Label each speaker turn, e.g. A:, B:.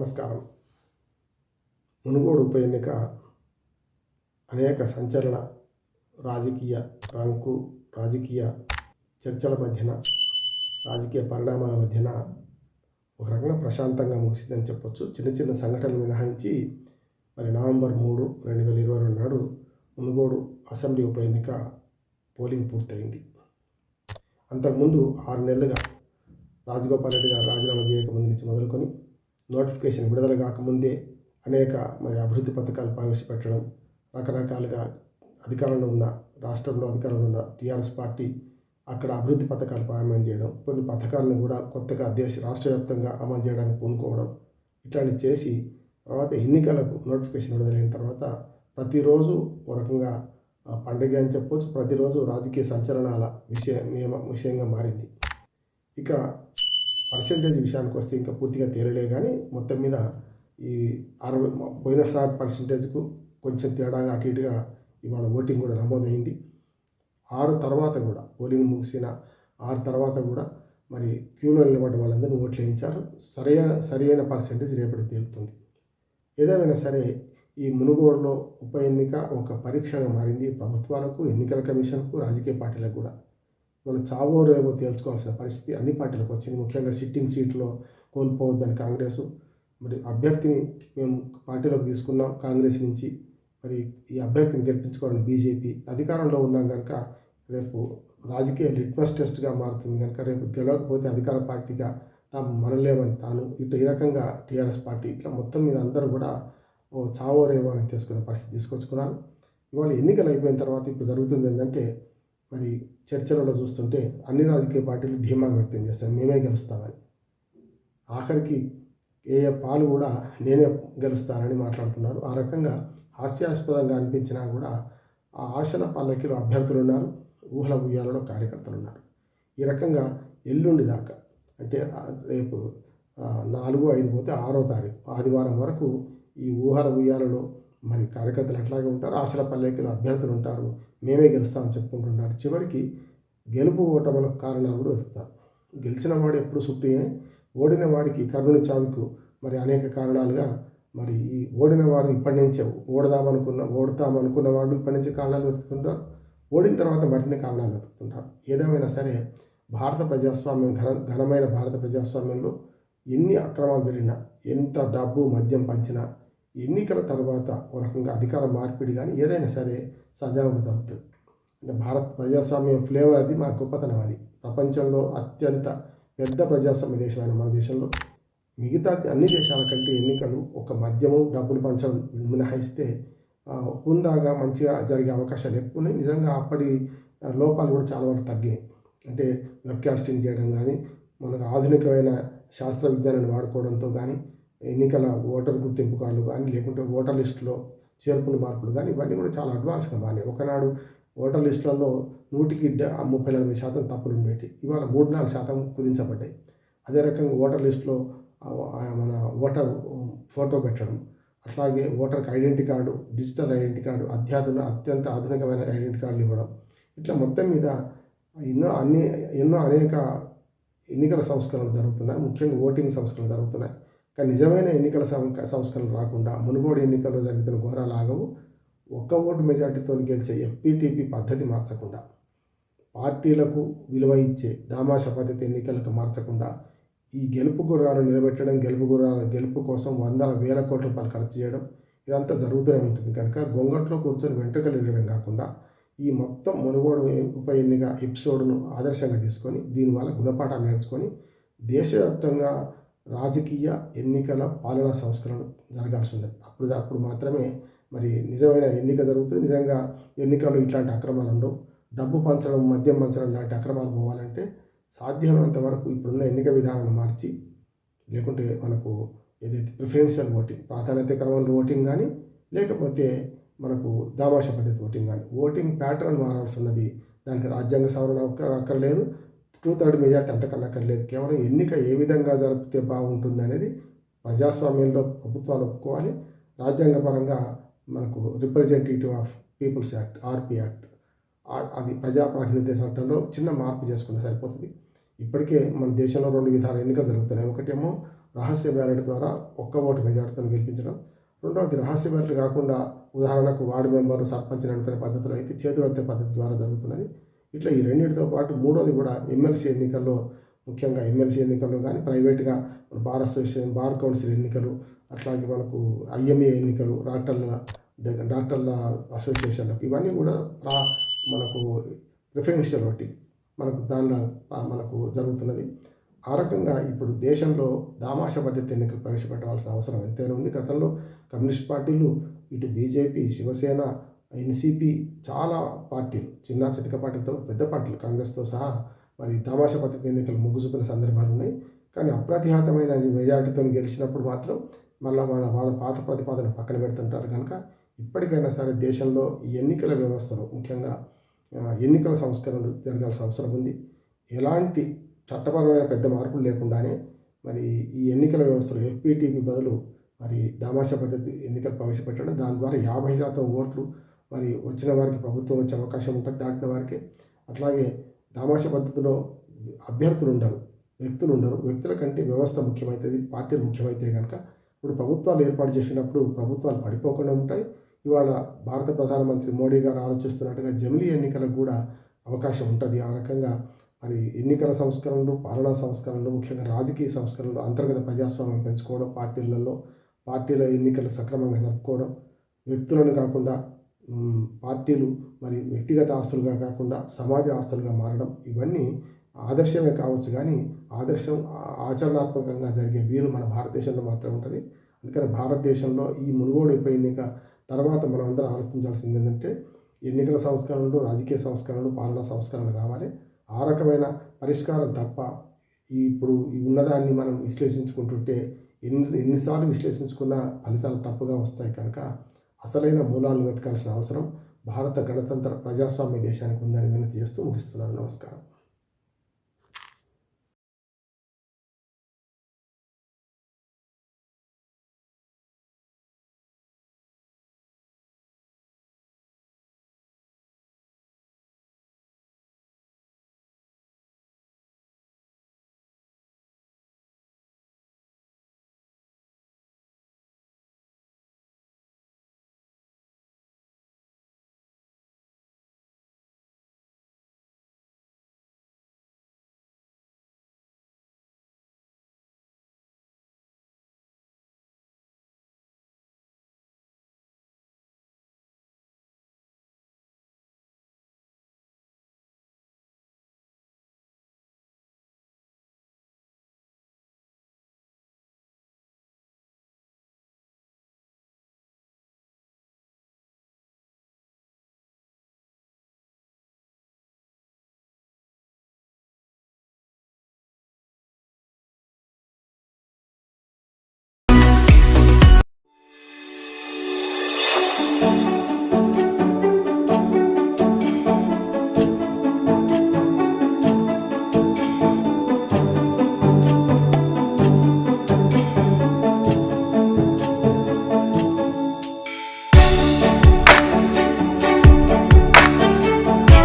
A: నమస్కారం. మునుగోడు ఉప ఎన్నిక అనేక సంచలన రాజకీయ రంకు రాజకీయ చర్చల మధ్యన రాజకీయ పరిణామాల మధ్యన ఒక రకంగా ప్రశాంతంగా ముగిసిందని చెప్పొచ్చు. చిన్న చిన్న సంఘటనలు మినహాయించి మరి నవంబర్ మూడు రెండు వేల ఇరవై రెండు నాడు మునుగోడు అసెంబ్లీ ఉప ఎన్నిక పోలింగ్ పూర్తయింది. అంతకుముందు ఆరు నెలలుగా రాజగోపాల్ రెడ్డి గారు రాజీనామా చేయకముందు నుంచి మొదలుకొని నోటిఫికేషన్ విడుదల కాకముందే అనేక మరి అభివృద్ధి పథకాలు ప్రవేశపెట్టడం రకరకాలుగా అధికారంలో ఉన్న రాష్ట్రంలో అధికారంలో ఉన్న టీఆర్ఎస్ పార్టీ అక్కడ అభివృద్ధి పథకాలు ప్రారంభం చేయడం కొన్ని పథకాలను కూడా కొత్తగా దేశ రాష్ట్ర వ్యాప్తంగా అమలు చేయడానికి పూనుకోవడం ఇట్లాంటివి చేసి తర్వాత ఎన్నికలకు నోటిఫికేషన్ విడుదలైన తర్వాత ప్రతిరోజు ఒక రకంగా పండుగ అని చెప్పొచ్చు. ప్రతిరోజు రాజకీయ సంచలనాల విషయ నియమ విషయంగా మారింది. ఇక పర్సంటేజ్ విషయానికి వస్తే ఇంకా పూర్తిగా తేలలే కానీ మొత్తం మీద ఈ అరవై పోయినసారి పర్సంటేజ్కు కొంచెం తేడాగా అటు ఇటుగా ఇవాళ ఓటింగ్ కూడా నమోదైంది. ఆరు తర్వాత కూడా పోలింగ్ ముగిసిన ఆరు తర్వాత కూడా మరి క్యూలో నిలబడ్డ వాళ్ళందరినీ ఓట్లు వేయించారు. సరైన సరైన పర్సంటేజ్ రేపటి తేలుతుంది. ఏదేమైనా సరే ఈ మునుగోడులో ఉప ఎన్నిక ఒక పరీక్షగా మారింది ప్రభుత్వాలకు ఎన్నికల కమిషన్కు రాజకీయ పార్టీలకు కూడా. వాళ్ళు చావో రేవో తేల్చుకోవాల్సిన పరిస్థితి అన్ని పార్టీలకు వచ్చింది. ముఖ్యంగా సిట్టింగ్ సీట్లో కోల్పోవద్దని కాంగ్రెస్. మరి అభ్యర్థిని మేము పార్టీలోకి తీసుకున్నాం. కాంగ్రెస్ నుంచి మరి ఈ అభ్యర్థిని గెలిపించుకోవాలని బీజేపీ అధికారంలో ఉన్నాం కనుక రేపు రాజకీయ లిట్మస్ టెస్ట్గా మారుతుంది కనుక రేపు గెలవకపోతే అధికార పార్టీగా తాము మనలేమని తాను ఇటు ఈ రకంగా టీఆర్ఎస్ పార్టీ ఇట్లా మొత్తం మీద అందరూ కూడా ఓ చావో రేవో అని తీసుకునే పరిస్థితి తీసుకొచ్చుకున్నారు. ఇవాళ ఎన్నికలు అయిపోయిన తర్వాత ఇప్పుడు జరుగుతుంది ఏంటంటే మరి చర్చలలో చూస్తుంటే అన్ని రాజకీయ పార్టీలు ధీమా వ్యక్తం చేస్తాయి. మేమే గెలుస్తామని. ఆఖరికి ఏ పాలు కూడా నేనే గెలుస్తానని మాట్లాడుతున్నారు. ఆ రకంగా హాస్యాస్పదంగా అనిపించినా కూడా ఆ ఆశల పల్లకిలో అభ్యర్థులు ఉన్నారు. ఊహల ఉయ్యాలలో కార్యకర్తలు ఉన్నారు. ఈ రకంగా ఎల్లుండి దాకా అంటే రేపు నాలుగు ఐదు పోతే ఆరో తారీఖు ఆదివారం వరకు ఈ ఊహల ఉయ్యాలలో మరి కార్యకర్తలు అట్లాగే ఉంటారు ఆశల పల్లెకిలో అభ్యర్థులు ఉంటారు. మేమే గెలుస్తామని చెప్పుకుంటుంటారు. చివరికి గెలుపు ఓటములకు కారణాలు కూడా వెతుకుతారు. గెలిచిన వాడు ఎప్పుడు సుప్రియే ఓడిన వాడికి కర్ణుని చావుకు మరి అనేక కారణాలుగా మరి ఈ ఓడిన వారు ఇప్పటి నుంచే ఓడదామనుకున్న ఓడతామనుకున్న వాళ్ళు ఇప్పటి నుంచి కారణాలు వెతుకుతుంటారు. ఓడిన తర్వాత మరిన్ని కారణాలు వెతుకుతుంటారు. ఏదేమైనా సరే భారత ప్రజాస్వామ్యం ఘన ఘనమైన భారత ప్రజాస్వామ్యంలో ఎన్ని అక్రమాలు జరిగినా ఎంత డబ్బు మద్యం పంచినా ఎన్నికల తర్వాత ఒక రకంగా అధికార మార్పిడి కానీ ఏదైనా సరే సజావుగా జరుగుతుంది అంటే భారత ప్రజాస్వామ్యం ఫ్లేవర్ అది మా గొప్పతనం అది. ప్రపంచంలో అత్యంత పెద్ద ప్రజాస్వామ్య దేశమైన మన దేశంలో మిగతా అన్ని దేశాల కంటే ఎన్నికలు ఒక మద్యము డబ్బులు పంచడం మినహాయిస్తే హుందాగా మంచిగా జరిగే అవకాశాలు ఎక్కువ ఉన్నాయి. నిజంగా అప్పటి లోపాలు కూడా చాలా వరకు తగ్గాయి అంటే వెబ్కాస్టింగ్ చేయడం కానీ మనకు ఆధునికమైన శాస్త్ర విజ్ఞానాన్ని వాడుకోవడంతో కానీ ఎన్నికల ఓటర్ గుర్తింపు కార్డులు కానీ లేకుంటే ఓటర్ లిస్టులో చేర్పులు మార్పులు కానీ ఇవన్నీ కూడా చాలా అడ్వాన్స్గా బాగానే ఒకనాడు ఓటర్ లిస్టులలో నూటికి ముప్పై నలభై శాతం తప్పులు ఉండేవి ఇవాళ మూడు నాలుగు శాతం కుదించబడ్డాయి. అదే రకంగా ఓటర్ లిస్టులో మన ఓటర్ ఫోటో పెట్టడం అట్లాగే ఓటర్కి identity card digital identity card అత్యాధున అత్యంత ఆధునికమైన ఐడెంటిటీ కార్డులు ఇవ్వడం. ఇట్లా మొత్తం మీద ఎన్నో అన్ని ఎన్నో అనేక ఎన్నికల సంస్కరణలు జరుగుతున్నాయి. ముఖ్యంగా ఓటింగ్ సంస్కరణలు జరుగుతున్నాయి. కానీ నిజమైన ఎన్నికల సం- సంస్కరణలు రాకుండా మునుగోడు ఎన్నికల్లో జరుగుతున్న ఘోరాలు ఆగవు. ఒక్క ఓటు మెజార్టీతో గెలిచే ఎఫ్పీటీపీ పద్ధతి మార్చకుండా పార్టీలకు విలువ ఇచ్చే దామాష పద్ధతి ఎన్నికలకు మార్చకుండా ఈ గెలుపు గుర్రాలు నిలబెట్టడం గెలుపు గుర్రాల గెలుపు కోసం వందల వేల కోట్ల రూపాయలు ఖర్చు చేయడం ఇదంతా జరుగుతూనే ఉంటుంది. కనుక గొంగట్లో కూర్చొని వెంట్రుకలు ఇవ్వడం కాకుండా ఈ మొత్తం మునుగోడు ఉప ఎన్నిక ఎపిసోడ్ను ఆదర్శంగా తీసుకొని దీనివల్ల గుణపాఠాలు నేర్చుకొని దేశవ్యాప్తంగా రాజకీయ ఎన్నికల పాలనా సంస్కరణ జరగాల్సి ఉన్నది అప్పుడు అప్పుడు మాత్రమే మరి నిజమైన ఎన్నిక జరుగుతుంది. నిజంగా ఎన్నికలు ఇట్లాంటి అక్రమాలు ఉండవు. డబ్బు పంచడం మద్యం పంచడం లాంటి అక్రమాలు పోవాలంటే సాధ్యమైనంత వరకు ఇప్పుడున్న ఎన్నిక విధానాన్ని మార్చి లేకుంటే మనకు ఏదైతే ప్రిఫరెన్షియల్ ఓటింగ్ ప్రాధాన్యత క్రమంలో ఓటింగ్ కానీ లేకపోతే మనకు దామాష పద్ధతి ఓటింగ్ కానీ ఓటింగ్ ప్యాటర్న్ మారాల్సి ఉన్నది దానికి రాజ్యాంగ సవరణ అక్క- అక్కర్లేదు. టూ థర్డ్ మెజార్టీ అంతకన్నా కర్లేదు కేవలం ఎన్నిక ఏ విధంగా జరిపితే బాగుంటుంది అనేది ప్రజాస్వామ్యంలో ప్రభుత్వాలు ఒప్పుకోవాలి. రాజ్యాంగపరంగా మనకు representative of peoples act R P act అది ప్రజాప్రాతినిధ్య చట్టంలో చిన్న మార్పు చేసుకుంటే సరిపోతుంది. ఇప్పటికే మన దేశంలో రెండు విధాల ఎన్నికలు జరుగుతున్నాయి. ఒకటేమో రహస్య బ్యాలెట్ ద్వారా ఒక్క ఓటు మెజార్టీతో గెలిపించడం. రెండవది రహస్య బ్యాలెట్ కాకుండా ఉదాహరణకు వార్డు మెంబరు సర్పంచ్ నడిపిన పద్ధతిలో అయితే చేతులెత్తే పద్ధతి ద్వారా జరుగుతున్నది. ఇట్లా ఈ రెండింటితో పాటు మూడోది కూడా ఎమ్మెల్సీ ఎన్నికల్లో ముఖ్యంగా ఎమ్మెల్సీ ఎన్నికల్లో కానీ ప్రైవేట్గా బార్ అసోసియేషన్ బార్ కౌన్సిల్ ఎన్నికలు అట్లాగే మనకు ఐఎంఏ ఎన్నికలు డాక్టర్ల దగ్గర డాక్టర్ల అసోసియేషన్లకు ఇవన్నీ కూడా రా మనకు ప్రిఫరెన్షియల్ ఒకటి మనకు దానిలో మనకు జరుగుతున్నది. ఆ రకంగా ఇప్పుడు దేశంలో దామాష పద్ధతి ఎన్నికలు ప్రవేశపెట్టవలసిన అవసరం ఎంతైనా ఉంది. గతంలో కమ్యూనిస్ట్ పార్టీలు ఇటు బీజేపీ శివసేన ఎన్సీపీ చాలా పార్టీలు చిన్న చితక పార్టీలతో పెద్ద పార్టీలు కాంగ్రెస్తో సహా మరి దామాష పద్ధతి ఎన్నికలు మొగ్గు సందర్భాలు ఉన్నాయి. కానీ అప్రతిహతమైన మెజార్టీతో గెలిచినప్పుడు మాత్రం మళ్ళీ మన వాళ్ళ పాత ప్రతిపాదన పక్కన పెడుతుంటారు కనుక ఇప్పటికైనా సరే దేశంలో ఈ ఎన్నికల వ్యవస్థలో ముఖ్యంగా ఎన్నికల సంస్కరణలు జరగాల్సిన అవసరం ఉంది. ఎలాంటి చట్టపరమైన పెద్ద మార్పులు లేకుండానే మరి ఈ ఎన్నికల వ్యవస్థలో ఎఫ్పీటీపీ బదులు మరి దామాషా పద్ధతి ఎన్నికలు ప్రవేశపెట్టడం దాని ద్వారా యాభై శాతం ఓట్లు మరి వచ్చిన వారికి ప్రభుత్వం వచ్చే అవకాశం ఉంటుంది దాటిన వారికి. అట్లాగే దామాష పద్ధతిలో అభ్యర్థులు ఉండరు వ్యక్తులు ఉండరు. వ్యక్తుల కంటే వ్యవస్థ ముఖ్యమవుతుంది పార్టీలు ముఖ్యమైతే కనుక ఇప్పుడు ప్రభుత్వాలు ఏర్పాటు చేసినప్పుడు ప్రభుత్వాలు పడిపోకుండా ఉంటాయి. ఇవాళ భారత ప్రధానమంత్రి మోడీ గారు ఆలోచిస్తున్నట్టుగా జమిలీ ఎన్నికలకు కూడా అవకాశం ఉంటుంది. ఆ రకంగా మరి ఎన్నికల సంస్కరణలు పాలనా సంస్కరణలు ముఖ్యంగా రాజకీయ సంస్కరణలు అంతర్గత ప్రజాస్వామ్యం పెంచుకోవడం పార్టీలలో పార్టీల ఎన్నికలు సక్రమంగా జరుపుకోవడం వ్యక్తులను కాకుండా పార్టీలు మరి వ్యక్తిగత ఆస్తులుగా కాకుండా సమాజ ఆస్తులుగా మారడం ఇవన్నీ ఆదర్శమే కావచ్చు కానీ ఆదర్శం ఆచరణాత్మకంగా జరిగే వీలు మన భారతదేశంలో మాత్రమే ఉంటుంది. అందుకని భారతదేశంలో ఈ మునుగోడు ఎన్నిక తర్వాత మనం అందరం ఆలోచించాల్సింది ఏంటంటే ఎన్నికల సంస్కరణలు రాజకీయ సంస్కరణలు పాలనా సంస్కరణలు కావాలి. ఆ రకమైన పరిష్కారం తప్ప ఇప్పుడు ఈ ఉన్నదాన్ని మనం విశ్లేషించుకుంటుంటే ఎన్ని ఎన్నిసార్లు విశ్లేషించుకున్నా ఫలితాలు తప్పుగా వస్తాయి కనుక అసలైన మూలాలను వెతకాల్సిన అవసరం భారత గణతంత్ర ప్రజాస్వామ్య దేశానికి ఉందని వినతి చేస్తూ ముగిస్తున్నాను. నమస్కారం.